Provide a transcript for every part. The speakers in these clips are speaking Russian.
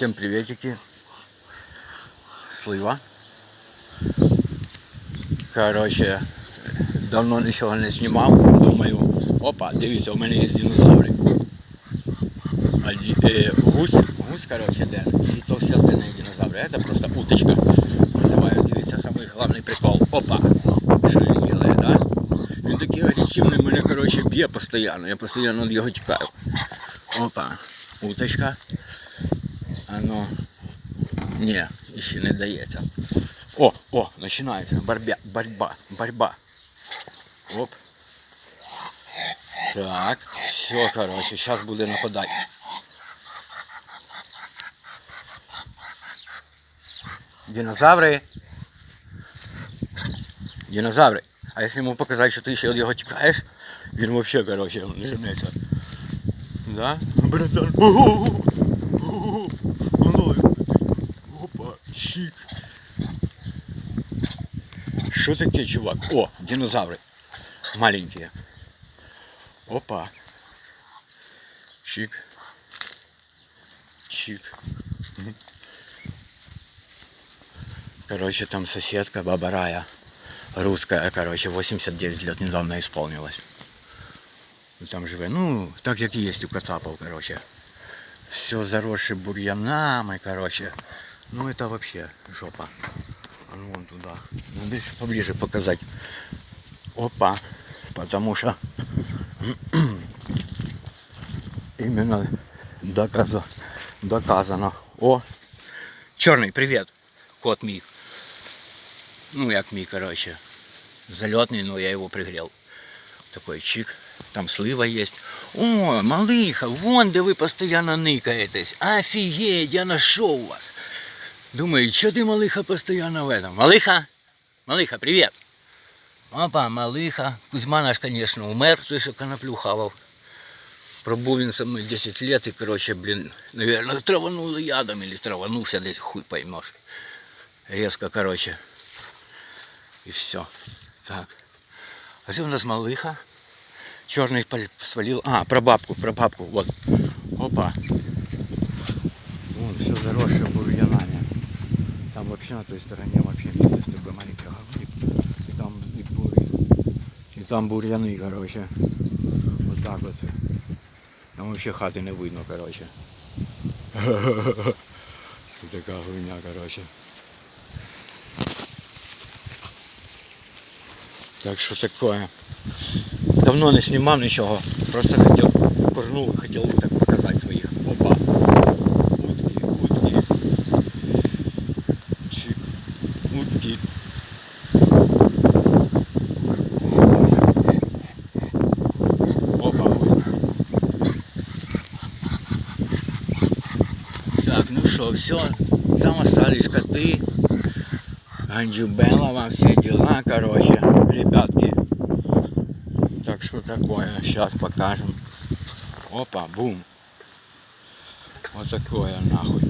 Всем приветики. Слива. Короче, давно нічого не знімав. Думаю, опа, дивіться, у мене є динозаври. Е, гусь, гусь, короче, де. І то всі остальные динозаври. Это просто уточка. Називаю, дивіться, самий головний прикол. Опа! Що він делає, да? Він такий агресивний, мене, короче, б'є постійно. Я постійно від його тікаю. Опа, уточка. Оно. Не, ще не дається. О, о, починається. Борьба, борьба, борьба. Оп. Так, все, короче, сейчас буде нападати. Динозаври. Динозаври. А если ему показать, что ты еще от його тікаєш, він вообще, короче, не женеться. Да? Братан. Ого! Ого! Оно. Опа, чик. Что таке, чувак? О, динозавры. Маленькие. Опа. Чик. Чик. Короче, там соседка Баба Рая. Русская, короче, 89 лет недавно исполнилось. Там живе. Ну, так як і є у Кацапов, короче. Все заросше бур'янами, короче. Ну это вообще жопа. А ну вон туда. Надо еще поближе показать. Опа. Потому что именно доказано. доказано. О! Черный, привет. Кот мій. Ну як мій, короче. Залетный, но я его пригрел. Такой чик Там слива есть. О, малыха, вон де ви постоянно никаєтесь. Офігеть, я нашел вас. Думаю, что ты, малыха, постоянно в этом? Малыха? Малыха, привет. Опа, малыха. Кузьма наш, конечно, умер, той, що коноплю хавав. Пробув він со мною 10 лет и, короче, блин, наверное, траванули ядом или траванулся десь, хуй поймешь. Резко, короче. И все. Так. А це у нас малыха. Черный свалил. А, про бабку, про бабку. Вот. Опа. Вон все заросшее бурьянами. Там вообще на той стороне вообще место, чтобы маленько говорить. И там и бурь. И там бурьяны, короче. Вот так вот. Там вообще хаты не видно, короче. Така хуйня, короче. Так що такое. Давно не знімав нічого. Просто хотів, курнув, хотів так показати своїх. Опа. Утки, утки. Чик. Утки. Опа, ось. Так, ну что, все. Там остались коты. Ганджубела вам все дела, короче, ребятки. Так что такое, сейчас покажем. Опа, бум. Вот такое нахуй.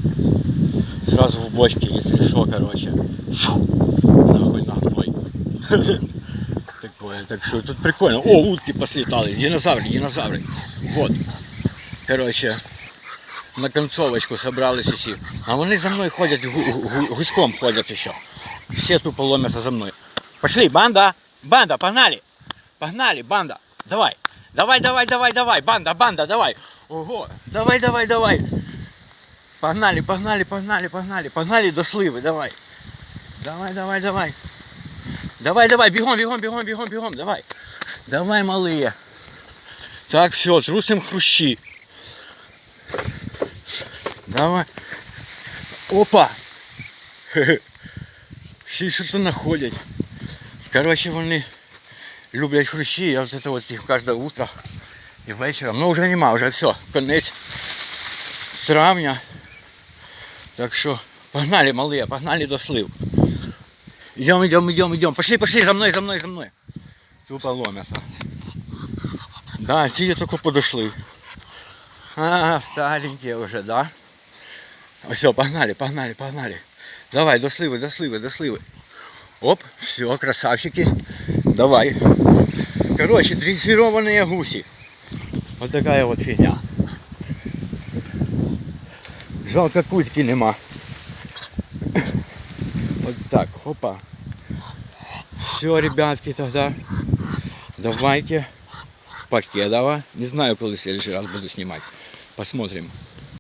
Сразу в бочке, если что, короче. Фу, нахуй нахуй. Такое, так что тут прикольно. О, утки послетали, динозавры, динозавры. Вот. Короче, на концовочку собрались усі. А вони за мною ходять, гу- гу- гуськом ходять ще. Все тупо ломятся за мной. Пошли, банда! Банда, погнали! Погнали, банда! Давай! Давай, давай, давай, давай! Банда, банда, давай! Ого! Давай, давай, давай! Погнали, погнали, погнали, погнали! Погнали до сливи, давай! Давай, давай, давай! Давай, давай, бегом, бегом, бегом, бегом, бегом, давай! Давай, малые! Так, все, трусим хрущи. Давай. Опа! Хе-хе. Всі що то знаходять. Коротше, вони люблять хрущі, я вот это вот їх кожне утро і вечором. Ну вже нема, вже все, конець травня. Так що погнали, малые, погнали до слив. Идем, идем, идем, идем. Пошли, пошли, за мной, за мной, за мной. Тупо ломятся. Да, ті тільки подошли. А, старенькие уже, да? Все, погнали, погнали, погнали. Давай, до сливы, до сливы, до сливы. Оп, все, красавчики. Давай. Короче, дрессированные гуси. Вот такая вот фигня. Жалко кузьки нема. Вот так, хопа. Все, ребятки, тогда давайте Покедова. Не знаю, в следующий раз буду снимать. Посмотрим.